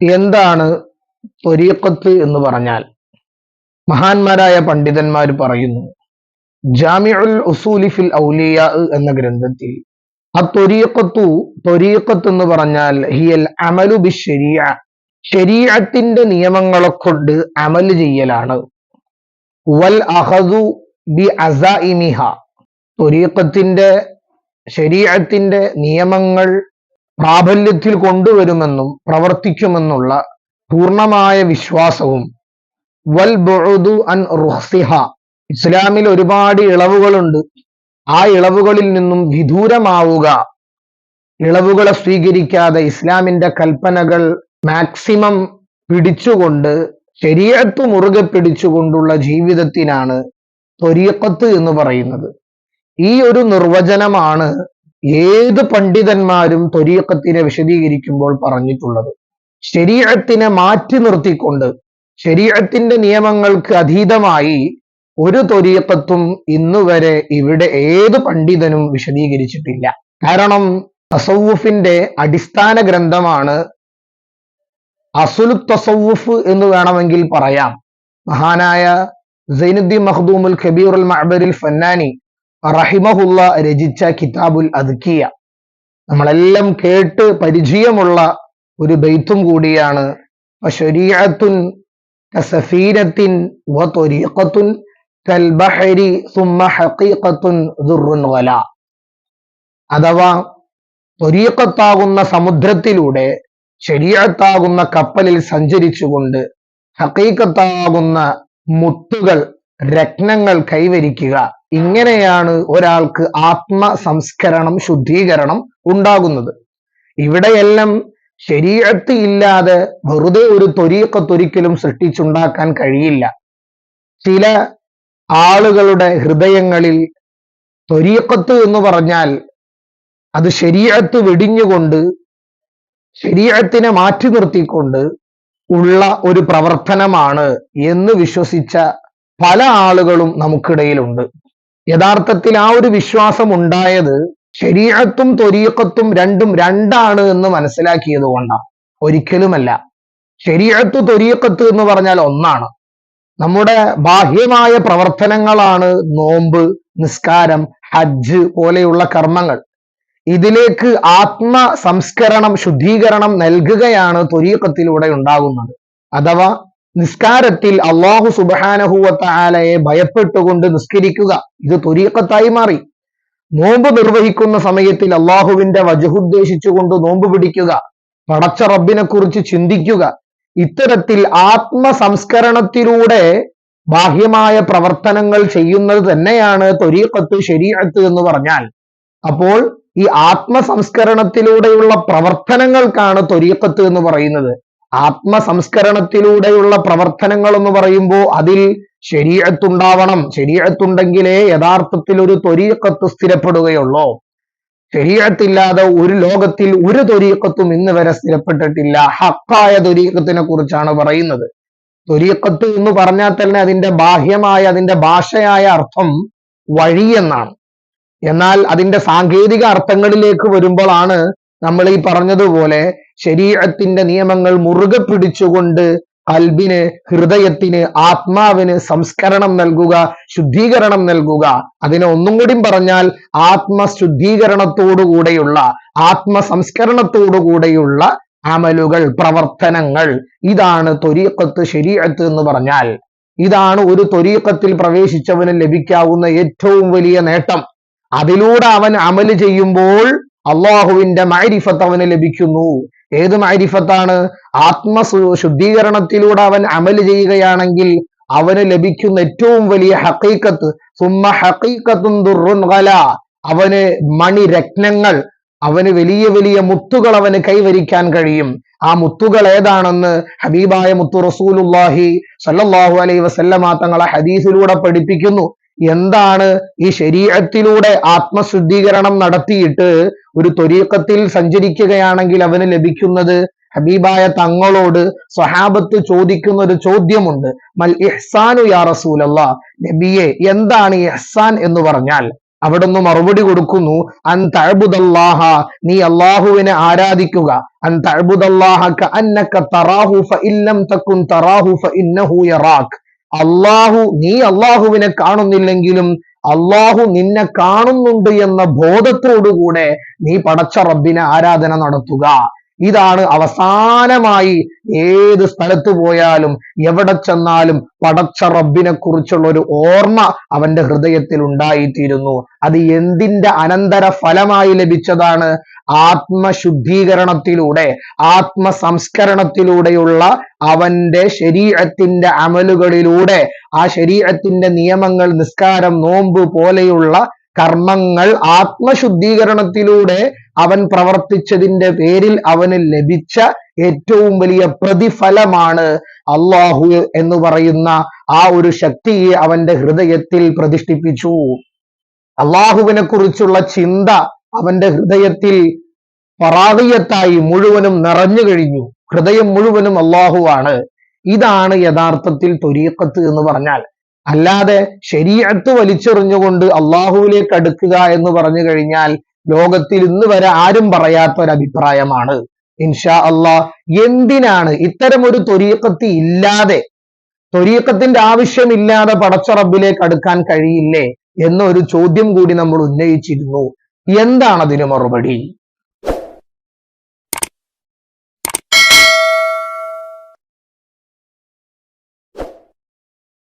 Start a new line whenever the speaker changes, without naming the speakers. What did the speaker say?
എന്താണ് ത്വരീക്കത്ത് എന്ന് പറഞ്ഞാൽ? മഹാന്മാരായ പണ്ഡിതന്മാർ പറയുന്നു ജാമിഉൽ ഉസൂലി ഫിൽ ഔലിയ എന്ന ഗ്രന്ഥത്തിൽ ആ ത്വരീക്കത്തു ത്വരീക്കത്ത് എന്ന് പറഞ്ഞാൽ ഹിയൽ അമലു ബി ശരിയ ശരീരത്തിന്റെ നിയമങ്ങളെ കൊണ്ട് അമൽ ചെയ്യലാണ്. വൽ അഹദു ബി അസഇമിഹ ത്വരീക്കത്തിന്റെ ശരീരത്തിന്റെ നിയമങ്ങൾ പ്രാബല്യത്തിൽ കൊണ്ടുവരുമെന്നും പ്രവർത്തിക്കുമെന്നുള്ള പൂർണമായ വിശ്വാസവും. വൽ ബൊഴുതു അൻ റുഹ്സിഹ. ഇസ്ലാമിൽ ഒരുപാട് ഇളവുകളുണ്ട്. ആ ഇളവുകളിൽ നിന്നും വിദൂരമാവുക. ഇളവുകളെ സ്വീകരിക്കാതെ ഇസ്ലാമിന്റെ കൽപ്പനകൾ മാക്സിമം പിടിച്ചുകൊണ്ട് ശരീരത്ത് മുറുകെ പിടിച്ചുകൊണ്ടുള്ള ജീവിതത്തിനാണ് ത്വരീക്കത്ത് എന്ന് പറയുന്നത്. ഈ ഒരു നിർവചനമാണ് ഏത് പണ്ഡിതന്മാരും ത്വരീക്കത്തിനെ വിശദീകരിക്കുമ്പോൾ പറഞ്ഞിട്ടുള്ളത്. ശരീരത്തിനെ മാറ്റി നിർത്തിക്കൊണ്ട് ശരീരത്തിന്റെ നിയമങ്ങൾക്ക് അതീതമായി ഒരു ത്വരീക്കത്തും ഇന്നുവരെ ഇവിടെ ഏത് പണ്ഡിതനും വിശദീകരിച്ചിട്ടില്ല. കാരണം തസവുഫിന്റെ അടിസ്ഥാന ഗ്രന്ഥമാണ് അസുലു തസവുഫ് എന്ന് വേണമെങ്കിൽ പറയാം. മഹാനായ സൈനുദ്ദീൻ മഖ്ദൂമുൽ ഖബീറുൽ മഅബരിൽ ഫന്നാനി റഹിമഹുല്ല രചിച്ച കിതാബുൽ അദ്കിയ. നമ്മളെല്ലാം കേട്ട് പരിചയമുള്ള ഒരു ബെയ്ത്തും കൂടിയാണ്. ശരീഅത്തുൻ കൽബഹരി ഹഖീഖത്തുൻ വല. അഥവാ ത്വരീഖത്താകുന്ന സമുദ്രത്തിലൂടെ ശരീഅത്താകുന്ന കപ്പലിൽ സഞ്ചരിച്ചുകൊണ്ട് ഹക്കീക്കത്താകുന്ന മുത്തുകൾ രത്നങ്ങൾ കൈവരിക്കുക. ഇങ്ങനെയാണ് ഒരാൾക്ക് ആത്മ സംസ്കരണം ശുദ്ധീകരണം ഉണ്ടാകുന്നത്. ഇവിടെയെല്ലാം ശരീരത്ത് ഇല്ലാതെ വെറുതെ ഒരു ത്വരീക്കത്തൊരിക്കലും സൃഷ്ടിച്ചുണ്ടാക്കാൻ കഴിയില്ല. ചില ആളുകളുടെ ഹൃദയങ്ങളിൽ തൊരിയക്കത്ത് എന്ന് പറഞ്ഞാൽ അത് ശരീരത്ത് വെടിഞ്ഞുകൊണ്ട് ശരീരത്തിനെ മാറ്റി നിർത്തിക്കൊണ്ട് ഉള്ള ഒരു പ്രവർത്തനമാണ് എന്ന് വിശ്വസിച്ച പല ആളുകളും നമുക്കിടയിലുണ്ട്. യഥാർത്ഥത്തിൽ ആ ഒരു വിശ്വാസം ഉണ്ടായത് ശരീരത്തും തൊരീക്കത്തും രണ്ടും രണ്ടാണ് എന്ന് മനസ്സിലാക്കിയത് കൊണ്ടാണ്. ഒരിക്കലുമല്ല. ശരീരത്ത് തൊരീക്കത്ത് എന്ന് പറഞ്ഞാൽ ഒന്നാണ്. നമ്മുടെ ബാഹ്യമായ പ്രവർത്തനങ്ങളാണ് നോമ്പ് നിസ്കാരം ഹജ്ജ് പോലെയുള്ള കർമ്മങ്ങൾ. ഇതിലേക്ക് ആത്മ സംസ്കരണം ശുദ്ധീകരണം നൽകുകയാണ് തൊരീക്കത്തിലൂടെ ഉണ്ടാകുന്നത്. അഥവാ നിസ്കാരത്തിൽ അള്ളാഹു സുബാനഹുവത്ത ആലയെ ഭയപ്പെട്ടുകൊണ്ട് നിസ്കരിക്കുക. ഇത് തൊരീക്കത്തായി മാറി. നോമ്പ് നിർവഹിക്കുന്ന സമയത്തിൽ അള്ളാഹുവിന്റെ വജഹുദ്ദേശിച്ചുകൊണ്ട് നോമ്പ് പിടിക്കുക. പടച്ച റബ്ബിനെ കുറിച്ച് ചിന്തിക്കുക. ഇത്തരത്തിൽ ആത്മസംസ്കരണത്തിലൂടെ ബാഹ്യമായ പ്രവർത്തനങ്ങൾ ചെയ്യുന്നത് തന്നെയാണ് തൊരീക്കത്ത് ശരീരത്ത് എന്ന് പറഞ്ഞാൽ. അപ്പോൾ ഈ ആത്മസംസ്കരണത്തിലൂടെയുള്ള പ്രവർത്തനങ്ങൾക്കാണ് തൊരീക്കത്ത് എന്ന് പറയുന്നത്. ആത്മ സംസ്കരണത്തിലൂടെയുള്ള പ്രവർത്തനങ്ങൾ എന്ന് പറയുമ്പോൾ അതിൽ ശരീരത്തുണ്ടാവണം. ശരീരത്തുണ്ടെങ്കിലേ യഥാർത്ഥത്തിൽ ഒരു ത്വരീക്കത്ത് സ്ഥിരപ്പെടുകയുള്ളൂ. ശരീരത്തില്ലാതെ ഒരു ലോകത്തിൽ ഒരു ത്വരീക്കത്തും ഇന്ന് വരെ സ്ഥിരപ്പെട്ടിട്ടില്ല. ഹക്കായ ത്വരീക്കത്തിനെ കുറിച്ചാണ് പറയുന്നത്. ത്വരീക്കത്ത് എന്ന് പറഞ്ഞാൽ തന്നെ അതിന്റെ ബാഹ്യമായ അതിന്റെ ഭാഷയായ അർത്ഥം വഴി എന്നാണ്. എന്നാൽ അതിന്റെ സാങ്കേതിക അർത്ഥങ്ങളിലേക്ക് വരുമ്പോഴാണ് നമ്മൾ ഈ പറഞ്ഞതുപോലെ ശരീരത്തിന്റെ നിയമങ്ങൾ മുറുകെ പിടിച്ചുകൊണ്ട് കൽബിന് ഹൃദയത്തിന് ആത്മാവിന് സംസ്കരണം നൽകുക ശുദ്ധീകരണം നൽകുക. അതിനെ ഒന്നും കൂടി പറഞ്ഞാൽ ആത്മശുദ്ധീകരണത്തോടുകൂടെയുള്ള ആത്മസംസ്കരണത്തോടുകൂടെയുള്ള അമലുകൾ പ്രവർത്തനങ്ങൾ. ഇതാണ് ത്വരീക്കത്ത് ശരീരത്ത് എന്ന് പറഞ്ഞാൽ. ഇതാണ് ഒരു ത്വരീക്കത്തിൽ പ്രവേശിച്ചവന് ലഭിക്കാവുന്ന ഏറ്റവും വലിയ നേട്ടം. അതിലൂടെ അവൻ അമൽ ചെയ്യുമ്പോൾ അള്ളാഹുവിന്റെ മൈരിഫത്ത് അവന് ലഭിക്കുന്നു. ഏത് മാരിഫത്താണ്? ആത്മ ശുദ്ധീകരണത്തിലൂടെ അവൻ അമൽ ചെയ്യുകയാണെങ്കിൽ അവന് ലഭിക്കുന്ന ഏറ്റവും വലിയ ഹക്കീക്കത്ത് സുമ ഹക്കീക്കത്തും ദുർറുൻ അവന് മണിരത്നങ്ങൾ അവന് വലിയ വലിയ മുത്തുകൾ അവന് കൈവരിക്കാൻ കഴിയും. ആ മുത്തുകൾ ഏതാണെന്ന് ഹബീബായ മുത്തു റസൂലുല്ലാഹി സല്ലാഹു അലൈ വസല്ലമ തങ്ങളെ ഹദീസിലൂടെ പഠിപ്പിക്കുന്നു. എന്താണ് ഈ ശരീരത്തിലൂടെ ആത്മശുദ്ധീകരണം നടത്തിയിട്ട് ഒരു ത്വരീക്കത്തിൽ സഞ്ചരിക്കുകയാണെങ്കിൽ അവന് ലഭിക്കുന്നത്? ഹബീബായ തങ്ങളോട് സ്വഹാബത്ത് ചോദിക്കുന്ന ഒരു ചോദ്യമുണ്ട്. മൽ ഇഹ്സാനു യാ റസൂലല്ല? നബിയെ എന്താണ് ഇഹ്സാൻ എന്ന് പറഞ്ഞാൽ? അവിടുന്ന് മറുപടി കൊടുക്കുന്നു അൻ തഅബുദല്ലാഹ നീ അള്ളാഹുവിനെ ആരാധിക്കുക. അൻ തഅബുദല്ലാഹ കഅന്നക തറാഹു ഇല്ലം തകുൻ തറാഹു ഫഇന്നഹു യറാക് അള്ളാഹു നീ അള്ളാഹുവിനെ കാണുന്നില്ലെങ്കിലും അള്ളാഹു നിന്നെ കാണുന്നുണ്ട് എന്ന ബോധത്തോടുകൂടെ നീ പടച്ച റബ്ബിനെ ആരാധന നടത്തുക. ഇതാണ് അവസാനമായി ഏത് സ്ഥലത്ത് പോയാലും എവിടെ ചെന്നാലും പടച്ച റബ്ബിനെ കുറിച്ചുള്ള ഒരു ഓർമ്മ അവന്റെ ഹൃദയത്തിൽ ഉണ്ടായിത്തീരുന്നു. അത് എന്തിന്റെ അനന്തര ഫലമായി ലഭിച്ചതാണ്? ആത്മശുദ്ധീകരണത്തിലൂടെ ആത്മ സംസ്കരണത്തിലൂടെയുള്ള അവന്റെ ശരീരത്തിന്റെ അമലുകളിലൂടെ ആ ശരീരത്തിന്റെ നിയമങ്ങൾ നിസ്കാരം നോമ്പ് പോലെയുള്ള കർമ്മങ്ങൾ ആത്മശുദ്ധീകരണത്തിലൂടെ അവൻ പ്രവർത്തിച്ചതിന്റെ പേരിൽ അവന് ലഭിച്ച ഏറ്റവും വലിയ പ്രതിഫലമാണ് അള്ളാഹു എന്ന് പറയുന്ന ആ ഒരു ശക്തിയെ അവന്റെ ഹൃദയത്തിൽ പ്രതിഷ്ഠിപ്പിച്ചു. അള്ളാഹുവിനെ കുറിച്ചുള്ള ചിന്ത അവന്റെ ഹൃദയത്തിൽ പറാതീയത്തായി മുഴുവനും നിറഞ്ഞു കഴിഞ്ഞു. ഹൃദയം മുഴുവനും അള്ളാഹുവാണ് ഇതാണ് യഥാർത്ഥത്തിൽ തൊരീക്കത്ത് എന്ന് പറഞ്ഞാൽ. അല്ലാതെ ശരീരത്ത് വലിച്ചെറിഞ്ഞുകൊണ്ട് അള്ളാഹുവിലേക്ക് അടുക്കുക എന്ന് പറഞ്ഞു കഴിഞ്ഞാൽ ലോകത്തിൽ ഇന്ന് വരെ ആരും പറയാത്ത ഒരു അഭിപ്രായമാണ് ഇൻഷാ അള്ളാ എന്തിനാണ് ഇത്തരം ഒരു തൊരീക്കത്തി ഇല്ലാതെ തൊരീക്കത്തിന്റെ ആവശ്യമില്ലാതെ പടച്ചറബിലേക്ക് അടുക്കാൻ കഴിയില്ലേ എന്നൊരു ചോദ്യം കൂടി നമ്മൾ ഉന്നയിച്ചിരുന്നു. എന്താണ് അതിന് മറുപടി?